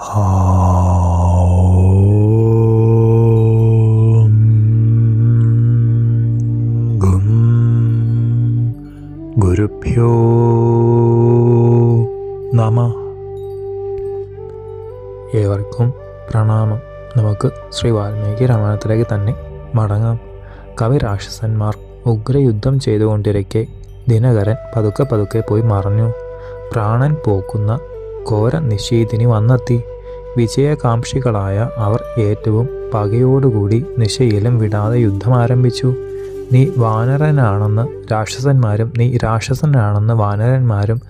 ഗുരുഭ്യോ ഏവർക്കും പ്രണാമം. നമുക്ക് ശ്രീ വാൽമീകി രാമായണത്തിലേക്ക് തന്നെ മടങ്ങാം. കവിരാക്ഷസന്മാർ ഉഗ്രയുദ്ധം ചെയ്തുകൊണ്ടിരിക്കെ ദിനകരൻ പതുക്കെ പതുക്കെ പോയി മറഞ്ഞു. പ്രാണൻ പോക്കുന്ന ഘോര നിശീതിനി വന്നെത്തി. വിജയകാംക്ഷികളായ അവർ ഏറ്റവും പകയോടുകൂടി നിശയിലും വിടാതെ യുദ്ധം ആരംഭിച്ചു. നീ വാനരനാണെന്ന് രാക്ഷസന്മാരും നീ രാക്ഷസനാണെന്ന് വാനരന്മാരും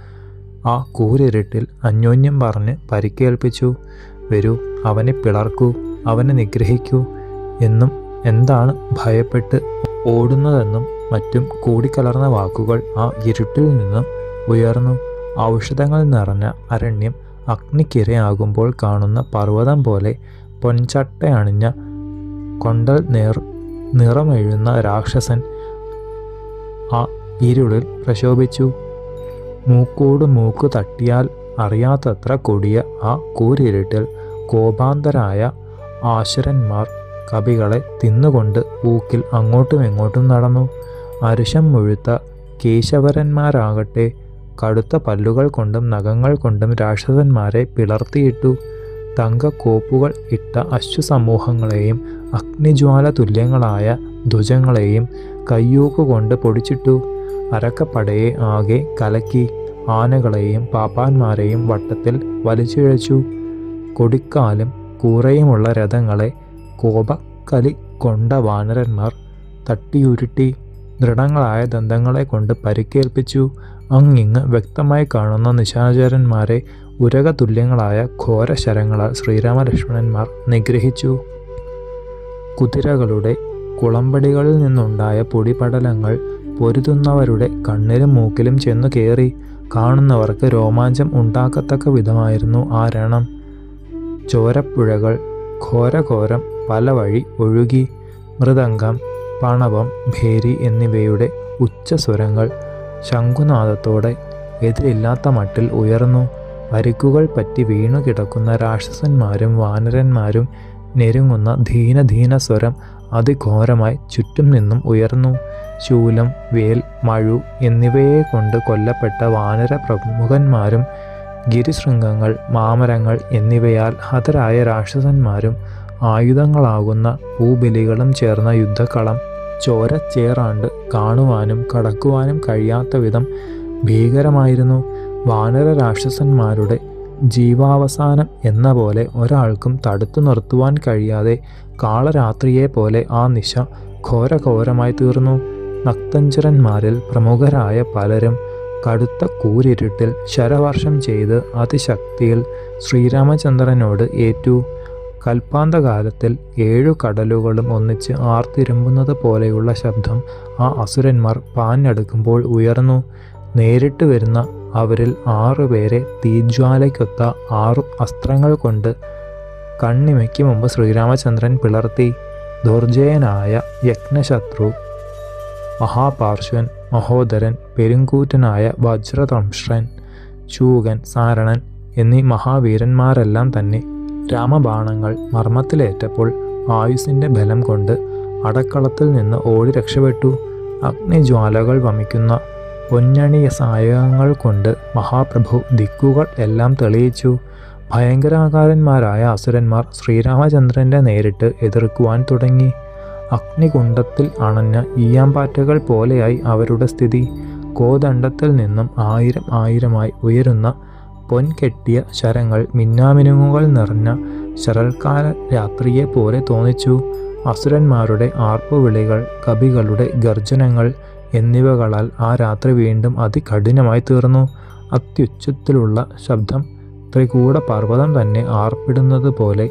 ആ കൂരിരുട്ടിൽ അന്യോന്യം പറഞ്ഞ് പരിക്കേൽപ്പിച്ചു. വരൂ അവനെ പിളർക്കൂ അവനെ നിഗ്രഹിക്കൂ എന്നും എന്താണ് ഭയപ്പെട്ട് ഓടുന്നതെന്നും മറ്റും കൂടിക്കലർന്ന വാക്കുകൾ ആ ഇരുട്ടിൽ നിന്നും ഉയർന്നു. ഔഷധങ്ങൾ നിറഞ്ഞ അരണ്യം അഗ്നിക്കിരയാകുമ്പോൾ കാണുന്ന പർവതം പോലെ പൊൻചട്ടയണിഞ്ഞ കൊണ്ടൽ നേർ നിറമെഴുന്ന രാക്ഷസൻ ആ ഇരുളിൽ പ്രശോഭിച്ചു. മൂക്കോട് മൂക്ക് തട്ടിയാൽ അറിയാത്തത്ര കൊടിയ ആ കൂരിരുട്ടിൽ കോപാന്തരായ ആശുരന്മാർ കവികളെ തിന്നുകൊണ്ട് ഊക്കിൽ അങ്ങോട്ടും ഇങ്ങോട്ടും നടന്നു. അരുഷം മുഴുത്ത കേശവരന്മാരാകട്ടെ കടുത്ത പല്ലുകൾ കൊണ്ടും നഖങ്ങൾ കൊണ്ടും രാക്ഷസന്മാരെ പിളർത്തിയിട്ടു തങ്കക്കോപ്പുകൾ ഇട്ട അശ്വസമൂഹങ്ങളെയും അഗ്നിജ്വാല തുല്യങ്ങളായ ധ്വജങ്ങളെയും കയ്യൂക്കുകൊണ്ട് പൊടിച്ചിട്ടു. അരക്കപ്പടയെ ആകെ കലക്കി ആനകളെയും പാപ്പാന്മാരെയും വട്ടത്തിൽ വലിച്ചിഴച്ചു. കൊടിക്കാലും കൂറയുമുള്ള രഥങ്ങളെ കോപക്കലി കൊണ്ട വാനരന്മാർ തട്ടിയുരുട്ടി ദൃഢങ്ങളായ ദന്തങ്ങളെ കൊണ്ട് പരിക്കേൽപ്പിച്ചു. അങ്ങിങ്ങ് വ്യക്തമായി കാണുന്ന നിശാചരന്മാരെ ഉരകതുല്യങ്ങളായ ഘോരശരങ്ങളാൽ ശ്രീരാമലക്ഷ്മണന്മാർ നിഗ്രഹിച്ചു. കുതിരകളുടെ കുളമ്പടികളിൽ നിന്നുണ്ടായ പൊടിപടലങ്ങൾ പൊരുതുന്നവരുടെ കണ്ണിലും മൂക്കിലും ചെന്നു കയറി കാണുന്നവർക്ക് രോമാഞ്ചം ഉണ്ടാക്കത്തക്ക വിധമായിരുന്നു ആ രണം. ചോരപ്പുഴകൾ ഘോരഘോരം പല വഴി ഒഴുകി. മൃദംഗം പണവം ഭേരി എന്നിവയുടെ ഉച്ചസ്വരങ്ങൾ ശംഖുനാദത്തോടെ എതിരില്ലാത്ത മട്ടിൽ ഉയർന്നു. പരിക്കുകൾ പറ്റി വീണു കിടക്കുന്ന രാക്ഷസന്മാരും വാനരന്മാരും ഞെരുങ്ങുന്ന ധീനധീന സ്വരം അതിഘോരമായി ചുറ്റും നിന്നും ഉയർന്നു. ശൂലം വേൽ മഴു എന്നിവയെ കൊണ്ട് കൊല്ലപ്പെട്ട വാനര പ്രമുഖന്മാരും ഗിരിശൃംഗങ്ങൾ മാമരങ്ങൾ എന്നിവയാൽ ഹതരായ രാക്ഷസന്മാരും ആയുധങ്ങളാകുന്ന പൂബലികളും ചേർന്ന യുദ്ധക്കളം ചോരച്ചേറാണ്ട് കാണുവാനും കടക്കുവാനും കഴിയാത്ത വിധം ഭീകരമായിരുന്നു വാനര രാക്ഷസന്മാരുടെ ജീവാവസാനം എന്ന പോലെ ഒരാൾക്കും തടുത്തു നിർത്തുവാൻ കഴിയാതെ കാളരാത്രിയെ പോലെ ആ നിശ ഘോരഘോരമായി തീർന്നു. നക്തഞ്ചരന്മാരിൽ പ്രമുഖരായ പലരും കടുത്ത കൂരിരുട്ടിൽ ശരവർഷം ചെയ്ത് അതിശക്തിയിൽ ശ്രീരാമചന്ദ്രനോട് ഏറ്റു. കൽപ്പാന്തകാലത്തിൽ ഏഴു കടലുകളും ഒന്നിച്ച് ആർത്തിരുമ്പുന്നത് പോലെയുള്ള ശബ്ദം ആ അസുരന്മാർ പാഞ്ഞടുക്കുമ്പോൾ ഉയർന്നു. നേരിട്ട് വരുന്ന അവരിൽ ആറുപേരെ തീജ്വാലയ്ക്കൊത്ത ആറു അസ്ത്രങ്ങൾ കൊണ്ട് കണ്ണിമയ്ക്ക് മുമ്പ് ശ്രീരാമചന്ദ്രൻ പിളർത്തി. ദുർജയനായ യജ്ഞശത്രു മഹാപാർശ്വൻ മഹോദരൻ പെരുങ്കൂറ്റനായ വജ്രതംശ്രൻ ചൂകൻ സാരണൻ എന്നീ മഹാവീരന്മാരെല്ലാം തന്നെ രാമബാണങ്ങൾ മർമ്മത്തിലേറ്റപ്പോൾ ആയുസിന്റെ ബലം കൊണ്ട് അടക്കളത്തിൽ നിന്ന് ഓടി രക്ഷപ്പെട്ടു. അഗ്നിജ്വാലകൾ വമിക്കുന്ന പൊന്നണിയ സായകങ്ങൾ കൊണ്ട് മഹാപ്രഭു ദിക്കുകൾ എല്ലാം തെളിയിച്ചു. ഭയങ്കരാകാരന്മാരായ അസുരന്മാർ ശ്രീരാമചന്ദ്രന്റെ നേരിട്ട് എതിർക്കുവാൻ തുടങ്ങി. അഗ്നികുണ്ടത്തിൽ അണഞ്ഞ ഈയാമ്പാറ്റകൾ പോലെയായി അവരുടെ സ്ഥിതി. കോദണ്ഡത്തിൽ നിന്നും ആയിരം ആയിരമായി ഉയരുന്ന പൊൻകെട്ടിയ ശരങ്ങൾ മിന്നാമിനുങ്ങുകൾ നിറഞ്ഞ ശരൽക്കാല രാത്രിയെ പോലെ തോന്നിച്ചു. അസുരന്മാരുടെ ആർപ്പുവിളികൾ കവികളുടെ ഗർജനങ്ങൾ എന്നിവകളാൽ ആ രാത്രി വീണ്ടും അതികഠിനമായി തീർന്നു. അത്യുച്ചത്തിലുള്ള ശബ്ദം ത്രികൂട പർവതം തന്നെ ആർപ്പിടുന്നത് പോലെ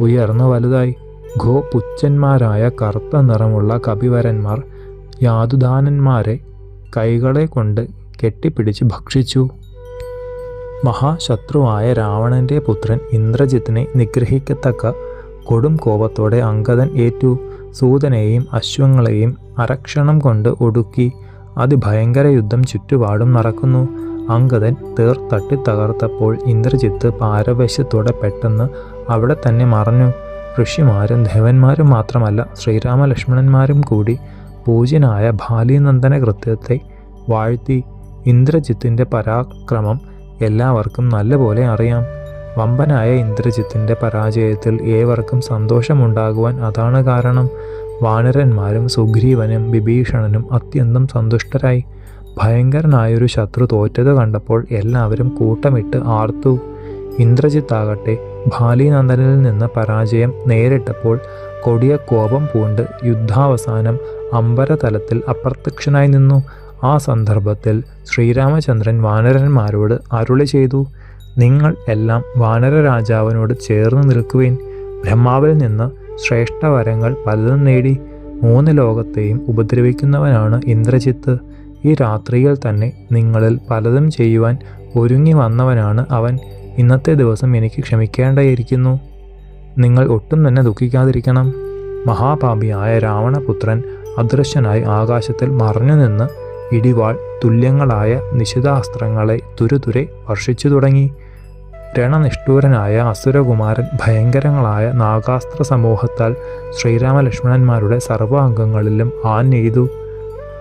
ഉയർന്നു വലുതായി. ഘോ പുച്ഛന്മാരായ കറുത്ത നിറമുള്ള കപിവരന്മാർ യാതുദാനന്മാരെ കൈകളെ കൊണ്ട് കെട്ടിപ്പിടിച്ച് ഭക്ഷിച്ചു. മഹാശത്രുവായ രാവണന്റെ പുത്രൻ ഇന്ദ്രജിത്തിനെ നിഗ്രഹിക്കത്തക്ക കൊടും കോപത്തോടെ അങ്കദൻ ഏറ്റു സൂതനെയും അശ്വങ്ങളെയും അരക്ഷണം കൊണ്ട് ഒടുക്കി. അതിഭയങ്കര യുദ്ധം ചുറ്റുപാടും നടക്കുന്നു. അങ്കദൻ തേർ തട്ടി തകർത്തപ്പോൾ ഇന്ദ്രജിത്ത് പാരവശ്യത്തോടെ പെട്ടെന്ന് അവിടെ തന്നെ മറഞ്ഞു. ഋഷിമാരും ദേവന്മാരും മാത്രമല്ല ശ്രീരാമലക്ഷ്മണന്മാരും കൂടി പൂജ്യനായ ബാലിനന്ദന കൃത്യത്തെ വാഴ്ത്തി. ഇന്ദ്രജിത്തിന്റെ പരാക്രമം എല്ലാവർക്കും നല്ലപോലെ അറിയാം. വമ്പനായ ഇന്ദ്രജിത്തിന്റെ പരാജയത്തിൽ ഏവർക്കും സന്തോഷമുണ്ടാകുവാൻ അതാണ് കാരണം. വാനരന്മാരും സുഗ്രീവനും വിഭീഷണനും അത്യന്തം സന്തുഷ്ടരായി. ഭയങ്കരനായൊരു ശത്രു തോറ്റത് കണ്ടപ്പോൾ എല്ലാവരും കൂട്ടമിട്ട് ആർത്തു. ഇന്ദ്രജിത്താകട്ടെ ഭാലിനന്ദനിൽ നിന്ന് പരാജയം നേരിട്ടപ്പോൾ കൊടിയ കോപം പൂണ്ട് യുദ്ധാവസാനം അമ്പരതലത്തിൽ അപ്രത്യക്ഷനായി നിന്നു. ആ സന്ദർഭത്തിൽ ശ്രീരാമചന്ദ്രൻ വാനരന്മാരോട് അരുളി ചെയ്തു നിങ്ങൾ എല്ലാം വാനര രാജാവിനോട് ചേർന്ന് നിൽക്കുവിൻ. ബ്രഹ്മാവിൽ നിന്ന് ശ്രേഷ്ഠവരങ്ങൾ പലതും നേടി. മൂന്ന് ലോകത്തെയും ഉപദ്രവിക്കുന്നവനാണ് ഇന്ദ്രജിത്ത്. ഈ രാത്രിയിൽ തന്നെ നിങ്ങളിൽ പലതും ചെയ്യുവാൻ ഒരുങ്ങി വന്നവനാണ് അവൻ. ഇന്നത്തെ ദിവസം എനിക്ക് ക്ഷമിക്കേണ്ടായിരിക്കുന്നു. നിങ്ങൾ ഒട്ടും തന്നെ ദുഃഖിക്കാതിരിക്കണം. മഹാപാപിയായ രാവണപുത്രൻ അദൃശ്യനായി ആകാശത്തിൽ മറഞ്ഞു നിന്ന് ഇടിവാൾ തുല്യങ്ങളായ നിശിതാസ്ത്രങ്ങളെ തുരുതുരെ വർഷിച്ചു തുടങ്ങി. രണനിഷ്ഠൂരനായ അസുരകുമാരൻ ഭയങ്കരങ്ങളായ നാഗാസ്ത്ര സമൂഹത്താൽ ശ്രീരാമലക്ഷ്മണന്മാരുടെ സർവാംഗങ്ങളിലും ആഞ്ഞെയ്തു.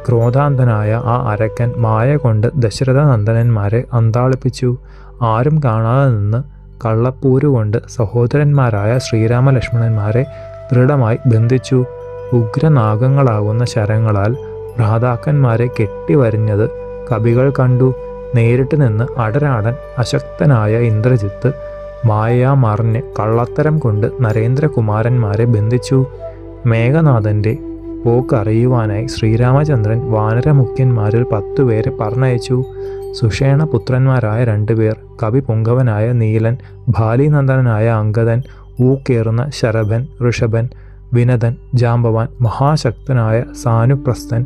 ക്രോധാന്തനായ ആ അരക്കൻ മായ കൊണ്ട് ദശരഥനന്ദനന്മാരെ അന്താളിപ്പിച്ചു. ആരും കാണാതെ നിന്ന് കള്ളപ്പൂരുകൊണ്ട് സഹോദരന്മാരായ ശ്രീരാമലക്ഷ്മണന്മാരെ ദൃഢമായി ബന്ധിച്ചു. ഉഗ്രനാഗങ്ങളാകുന്ന ശരങ്ങളാൽ ഭ്രാതാക്കന്മാരെ കെട്ടിവരിഞ്ഞത് കവികൾ കണ്ടു. നേരിട്ട് നിന്ന് അടരാടൻ അശക്തനായ ഇന്ദ്രജിത്ത് മായയാ മറിഞ്ഞ് കള്ളത്തരം കൊണ്ട് നരേന്ദ്രകുമാരന്മാരെ ബന്ധിച്ചു. മേഘനാഥന്റെ പോക്കറിയുവാനായി ശ്രീരാമചന്ദ്രൻ വാനരമുഖ്യന്മാരിൽ പത്തുപേരെ പറഞ്ഞയച്ചു. സുഷേണ പുത്രന്മാരായ രണ്ടുപേർ കവി പുങ്കവനായ നീലൻ ബാലിനന്ദനായ അങ്കദൻ ഊക്കേറുന്ന ശരഭൻ ഋഷഭൻ വിനതൻ ജാമ്പവാൻ മഹാശക്തനായ സാനുപ്രസ്ഥൻ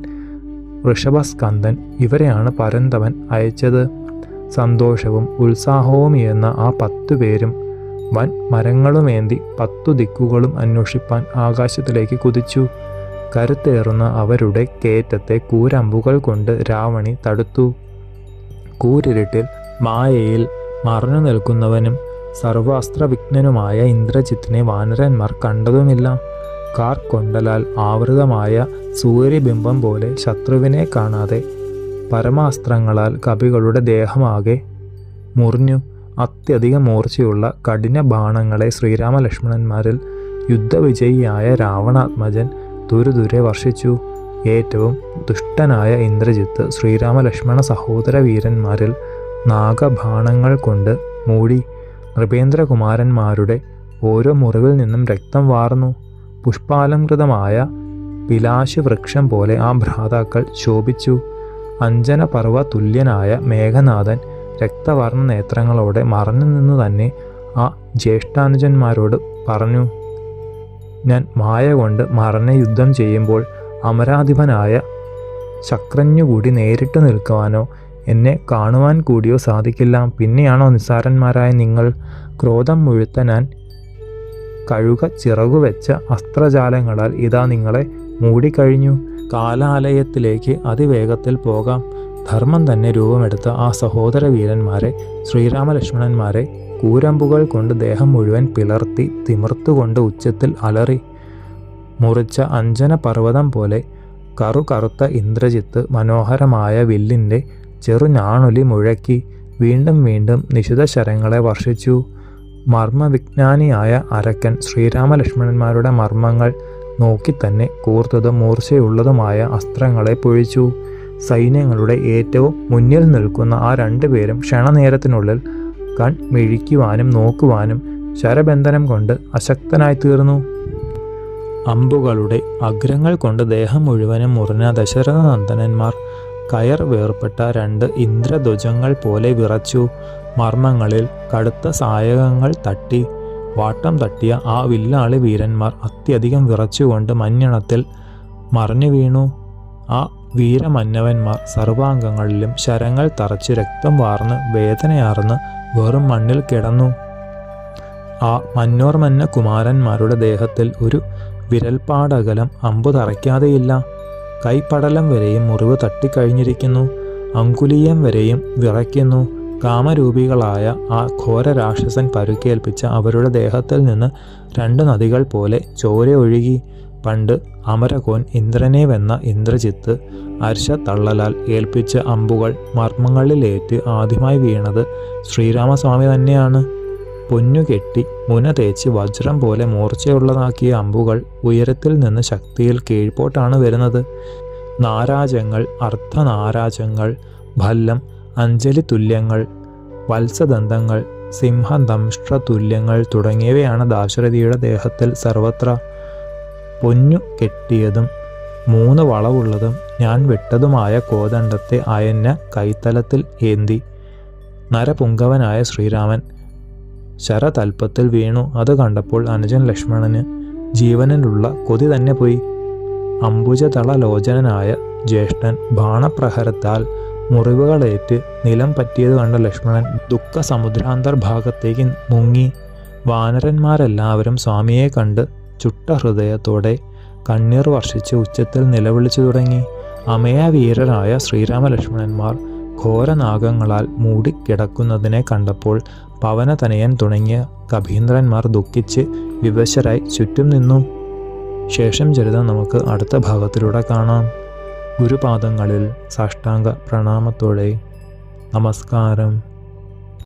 ഋഷഭസ്കന്ദൻ ഇവരെയാണ് പരന്തവൻ അയച്ചത്. സന്തോഷവും ഉത്സാഹവും എന്ന ആ പത്തു പേരും വൻ മരങ്ങളുമേന്തി പത്തു ദിക്കുകളും അന്വേഷിപ്പാൻ ആകാശത്തിലേക്ക് കുതിച്ചു. കരുത്തേറുന്ന അവരുടെ കയറ്റത്തെ കൂരമ്പുകൾ കൊണ്ട് രാവണി തടുത്തു. കൂരിരുട്ടിൽ മായയിൽ മറഞ്ഞു നിൽക്കുന്നവനും സർവാസ്ത്രവിഘ്നനുമായ ഇന്ദ്രജിത്തിനെ വാനരന്മാർ കണ്ടതുമില്ല. കാർ കൊണ്ടലാൽ ആവൃതമായ സൂര്യബിംബം പോലെ ശത്രുവിനെ കാണാതെ പരമാസ്ത്രങ്ങളാൽ കവികളുടെ ദേഹമാകെ മുറിഞ്ഞു അത്യധികം മൂർച്ചയുള്ള കഠിന ബാണങ്ങളെ ശ്രീരാമലക്ഷ്മണന്മാരിൽ യുദ്ധവിജയിയായ രാവണാത്മജൻ ദുരുദുരെ വർഷിച്ചു. ഏറ്റവും ദുഷ്ടനായ ഇന്ദ്രജിത്ത് ശ്രീരാമലക്ഷ്മണ സഹോദര വീരന്മാരിൽ നാഗബാണങ്ങൾ കൊണ്ട് മൂടി. നൃപേന്ദ്രകുമാരന്മാരുടെ ഓരോ മുറിവിൽ നിന്നും രക്തം വാർന്നു. പുഷ്പാലങ്കൃതമായ പിലാശവൃക്ഷം പോലെ ആ ഭ്രാതാക്കൾ ശോഭിച്ചു. അഞ്ജനപർവ തുല്യനായ മേഘനാഥൻ രക്തവർണ നേത്രങ്ങളോടെ മറഞ്ഞു നിന്ന് തന്നെ ആ ജ്യേഷ്ഠാനുജന്മാരോട് പറഞ്ഞു ഞാൻ മായ കൊണ്ട് മറഞ്ഞ യുദ്ധം ചെയ്യുമ്പോൾ അമരാധിപനായ ശക്രഞ്ഞുകൂടി നേരിട്ട് നിൽക്കുവാനോ എന്നെ കാണുവാൻ കൂടിയോ സാധിക്കില്ല. പിന്നെയാണോ നിസ്സാരന്മാരായ നിങ്ങൾ? ക്രോധം മുഴുത്ത ഞാൻ കഴുക ചിറകുവെച്ച അസ്ത്രജാലങ്ങളാൽ ഇതാ നിങ്ങളെ മൂടിക്കഴിഞ്ഞു. കാലാലയത്തിലേക്ക് അതിവേഗത്തിൽ പോകാം. ധർമ്മം തന്നെ രൂപമെടുത്ത ആ സഹോദര വീരന്മാരെ ശ്രീരാമലക്ഷ്മണന്മാരെ കൂരമ്പുകൾ കൊണ്ട് ദേഹം മുഴുവൻ പിളർത്തി തിമിർത്തുകൊണ്ട് ഉച്ചത്തിൽ അലറി. മുറിച്ച അഞ്ജന പർവതം പോലെ കറു കറുത്ത ഇന്ദ്രജിത്ത് മനോഹരമായ വില്ലിന്റെ ചെറുഞാണൊലി മുഴക്കി വീണ്ടും വീണ്ടും നിശിത ശരങ്ങളെ വർഷിച്ചു. മർമ്മവിജ്ഞാനിയായ അരക്കൻ ശ്രീരാമലക്ഷ്മണന്മാരുടെ മർമ്മങ്ങൾ നോക്കി തന്നെ കൂർത്തതും മൂർച്ചയുള്ളതുമായ അസ്ത്രങ്ങളെ പൊഴിച്ചു. സൈന്യങ്ങളുടെ ഏറ്റവും മുന്നിൽ നിൽക്കുന്ന ആ രണ്ടുപേരും ക്ഷണനേരത്തിനുള്ളിൽ കൺ മിഴിക്കുവാനും നോക്കുവാനും ശരബന്ധനം കൊണ്ട് അശക്തനായി തീർന്നു. അമ്പുകളുടെ അഗ്രങ്ങൾ കൊണ്ട് ദേഹം മുഴുവനും മുറിഞ്ഞ ദശരഥനന്ദനന്മാർ കയർ വേർപ്പെട്ട രണ്ട് ഇന്ദ്രധ്വജങ്ങൾ പോലെ വിറച്ചു. മർമ്മങ്ങളിൽ കടുത്ത സായകങ്ങൾ തട്ടി. വാട്ടം തട്ടിയ ആ വില്ലാളി വീരന്മാർ അത്യധികം വിറച്ചുകൊണ്ട് മഞ്ഞണത്തിൽ മറിഞ്ഞു വീണു. ആ വീരമന്നവന്മാർ സർവാംഗങ്ങളിലും ശരങ്ങൾ തറച്ച് രക്തം വാർന്ന് വേദനയാർന്ന് വെറും മണ്ണിൽ കിടന്നു. ആ മന്നോർമന്ന കുമാരന്മാരുടെ ദേഹത്തിൽ ഒരു വിരൽപ്പാടകലം അമ്പു തറയ്ക്കാതെയില്ല. കൈപ്പടലം വരെയും മുറിവ് തട്ടിക്കഴിഞ്ഞിരിക്കുന്നു. അങ്കുലീയം വരെയും വിറയ്ക്കുന്നു. കാമരൂപികളായ ആ ഘോര രാക്ഷസൻ പരുക്കേൽപ്പിച്ച അവരുടെ ദേഹത്തിൽ നിന്ന് രണ്ട് നദികൾ പോലെ ചോര ഒഴുകി. പണ്ട് അമരകോൻ ഇന്ദ്രനെ വെന്ന ഇന്ദ്രജിത്ത് അർശ തള്ളലാൽ ഏൽപ്പിച്ച അമ്പുകൾ മർമ്മങ്ങളിലേറ്റ് ആദ്യമായി വീണത് ശ്രീരാമസ്വാമി തന്നെയാണ്. പൊന്നുകെട്ടി മുന തേച്ച് വജ്രം പോലെ മൂർച്ചയുള്ളതാക്കിയ അമ്പുകൾ ഉയരത്തിൽ നിന്ന് ശക്തിയിൽ കീഴ്പോട്ടാണ് വരുന്നത്. നാരാജങ്ങൾ അർദ്ധനാരാജങ്ങൾ ഭല്ലം അഞ്ജലി തുല്യങ്ങൾ വത്സദന്തങ്ങൾ സിംഹദംഷ്ട്ര തുല്യങ്ങൾ തുടങ്ങിയവയാണ് ദാശരഥിയുടെ ദേഹത്തിൽ സർവത്ര. പൊന്നു കെട്ടിയതും മൂന്ന് വളവുള്ളതും ഞാൻ വിട്ടതുമായ കോദണ്ഡത്തെ അയന്ന കൈത്തലത്തിൽ ഏന്തി. നരപുങ്കവനായ ശ്രീരാമൻ ശരതൽപ്പത്തിൽ വീണു. അത് കണ്ടപ്പോൾ അനുജൻ ലക്ഷ്മണന് ജീവനിലുള്ള കൊതി തന്നെ പോയി. അംബുജതള ലോചനായ ജ്യേഷ്ഠൻ ബാണപ്രഹരത്താൽ മുറിവുകളേറ്റ് നിലം പറ്റിയത് കണ്ട ലക്ഷ്മണൻ ദുഃഖ സമുദ്രാന്തർഭാഗത്തേക്ക് മുങ്ങി. വാനരന്മാരെല്ലാവരും സ്വാമിയെ കണ്ട് ചുട്ട ഹൃദയത്തോടെ കണ്ണീർ വർഷിച്ച് ഉച്ചത്തിൽ നിലവിളിച്ചു തുടങ്ങി. അമയാവീരരായ ശ്രീരാമലക്ഷ്മണന്മാർ ഘോരനാഗങ്ങളാൽ മൂടിക്കിടക്കുന്നതിനെ കണ്ടപ്പോൾ പവനതനയൻ തുടങ്ങിയ കഭീന്ദ്രന്മാർ ദുഃഖിച്ച് വിവശരായി ചുറ്റും നിന്നു. ശേഷം ചരിതം നമുക്ക് അടുത്ത ഭാഗത്തിലൂടെ കാണാം. ഗുരുപാദങ്ങളിൽ സാഷ്ടാംഗ പ്രണാമത്തോടെ. നമസ്കാരം.